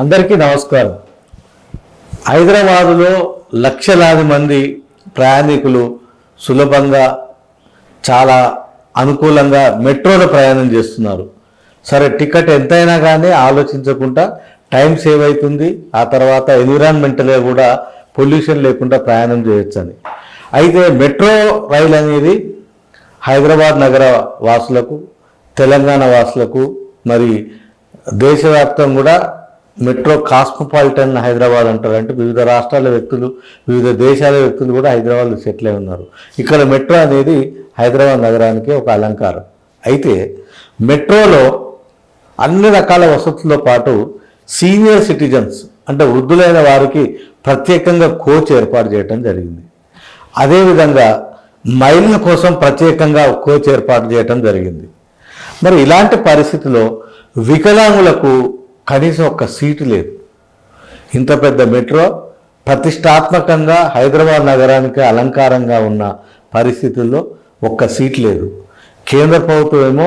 అందరికీ నమస్కారం. హైదరాబాదులో లక్షలాది మంది ప్రయాణికులు సులభంగా చాలా అనుకూలంగా మెట్రోలో ప్రయాణం చేస్తున్నారు. సరే టికెట్ ఎంతైనా కానీ ఆలోచించకుండా టైం సేవ్ అవుతుంది ఆ తర్వాత ఎన్విరాన్మెంటల్గా కూడా పొల్యూషన్ లేకుండా ప్రయాణం చేయొచ్చని. అయితే మెట్రో రైలు అనేది హైదరాబాద్ నగర వాసులకు తెలంగాణ వాసులకు మరి దేశవ్యాప్తం కూడా మెట్రో కాస్మోపాలిటన్ హైదరాబాద్ అంటారు అంటే వివిధ రాష్ట్రాల వ్యక్తులు వివిధ దేశాల వ్యక్తులు కూడా హైదరాబాద్లో సెటిల్ అయి ఉన్నారు. ఇక్కడ మెట్రో అనేది హైదరాబాద్ నగరానికి ఒక అలంకారం. అయితే మెట్రోలో అన్ని రకాల వసతులతో పాటు సీనియర్ సిటిజన్స్ అంటే వృద్ధులైన వారికి ప్రత్యేకంగా కోచ్ ఏర్పాటు చేయడం జరిగింది. అదేవిధంగా మహిళల కోసం ప్రత్యేకంగా కోచ్ ఏర్పాటు చేయడం జరిగింది. మరి ఇలాంటి పరిస్థితిలో వికలాంగులకు కనీసం ఒక్క సీటు లేదు. ఇంత పెద్ద మెట్రో ప్రతిష్టాత్మకంగా హైదరాబాద్ నగరానికి అలంకారంగా ఉన్న పరిస్థితుల్లో ఒక్క సీట్ లేదు. కేంద్ర ప్రభుత్వం ఏమో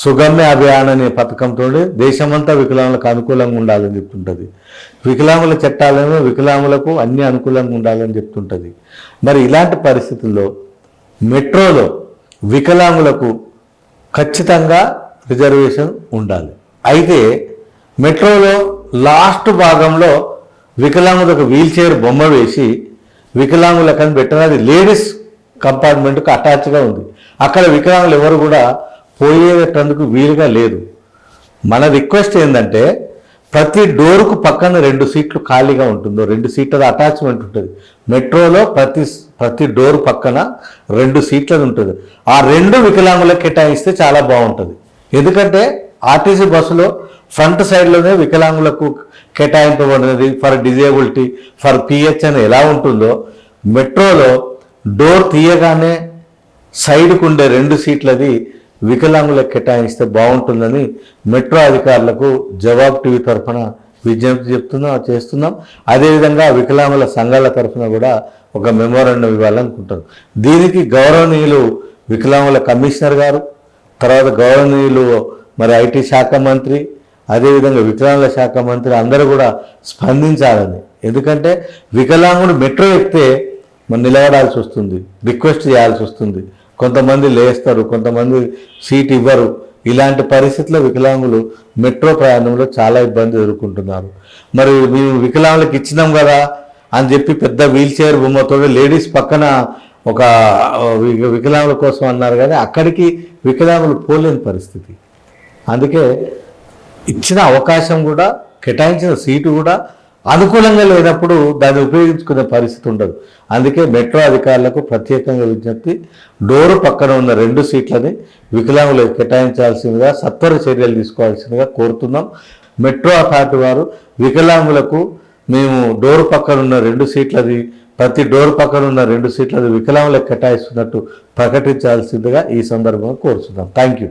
సుగమ్య అభియాన్ అనే పథకంతో దేశమంతా వికలాంగులకు అనుకూలంగా ఉండాలని చెప్తుంటుంది. వికలాంగుల చట్టాలేమో వికలాంగులకు అన్ని అనుకూలంగా ఉండాలని చెప్తుంటుంది. మరి ఇలాంటి పరిస్థితుల్లో మెట్రోలో వికలాంగులకు ఖచ్చితంగా రిజర్వేషన్ ఉండాలి. అయితే మెట్రోలో లాస్ట్ భాగంలో వికలాంగులకు వీల్ చైర్ బొమ్మ వేసి వికలాంగులకని పెట్టినది లేడీస్ కంపార్ట్మెంట్కు అటాచ్గా ఉంది. అక్కడ వికలాంగులు ఎవరు కూడా పోయేటందుకు వీలుగా లేదు. మన రిక్వెస్ట్ ఏంటంటే ప్రతి డోరుకు పక్కన రెండు సీట్లు ఖాళీగా ఉంటుందో రెండు సీట్ల అటాచ్మెంట్ ఉంటుంది. మెట్రోలో ప్రతి ప్రతి డోర్ పక్కన రెండు సీట్లది ఉంటుంది. ఆ రెండు వికలాంగులకు కేటాయిస్తే చాలా బాగుంటుంది. ఎందుకంటే ఆర్టీసీ బస్సులో ఫ్రంట్ సైడ్లోనే వికలాంగులకు కేటాయింపబడినది for disability for P H ఎలా ఉంటుందో మెట్రోలో డోర్ తీయగానే సైడ్కు ఉండే రెండు సీట్లది వికలాంగులకు కేటాయిస్తే బాగుంటుందని మెట్రో అధికారులకు జవాబు టీవీ తరఫున విజ్ఞప్తి చెప్తున్నాం చేస్తున్నాం. అదేవిధంగా వికలాంగుల సంఘాల తరఫున కూడా ఒక మెమోరాండం ఇవ్వాలనుకుంటారు దీనికి గౌరవనీయులు వికలాంగుల కమిషనర్ గారు తర్వాత గౌరవనీయులు మరి ఐటీ శాఖ మంత్రి అదేవిధంగా వికలాంగుల శాఖ మంత్రి అందరూ కూడా స్పందించాలని. ఎందుకంటే వికలాంగుడు మెట్రో ఎక్కితే మనం నిలబడాల్సి వస్తుంది రిక్వెస్ట్ చేయాల్సి వస్తుంది. కొంతమంది లేస్తారు కొంతమంది సీట్ ఇవ్వరు. ఇలాంటి పరిస్థితుల్లో వికలాంగులు మెట్రో ప్రయాణంలో చాలా ఇబ్బంది ఎదుర్కొంటున్నారు. మరి మేము వికలాంగులకు ఇచ్చినాం కదా అని చెప్పి పెద్ద వీల్ చైర్ బొమ్మతో లేడీస్ పక్కన ఒక వికలాంగుల కోసం అన్నారు. కానీ అక్కడికి వికలాంగులు పోలేని పరిస్థితి. అందుకే ఇచ్చిన అవకాశం కూడా కేటాయించిన సీటు కూడా అనుకూలంగా లేనప్పుడు దాన్ని ఉపయోగించుకునే పరిస్థితి ఉండదు. అందుకే మెట్రో అధికారులకు ప్రత్యేకంగా విజ్ఞప్తి డోరు పక్కన ఉన్న రెండు సీట్లని వికలాంగులకు కేటాయించాల్సిందిగా సత్వర చర్యలు తీసుకోవాల్సిందిగా కోరుతున్నాం. మెట్రో అథారిటీ వారు వికలాంగులకు మేము డోరు పక్కన ఉన్న రెండు సీట్లది ప్రతి డోర్ పక్కన ఉన్న రెండు సీట్లది వికలాంగులకు కేటాయిస్తున్నట్టు ప్రకటించాల్సిందిగా ఈ సందర్భంగా కోరుతున్నాం థ్యాంక్ యూ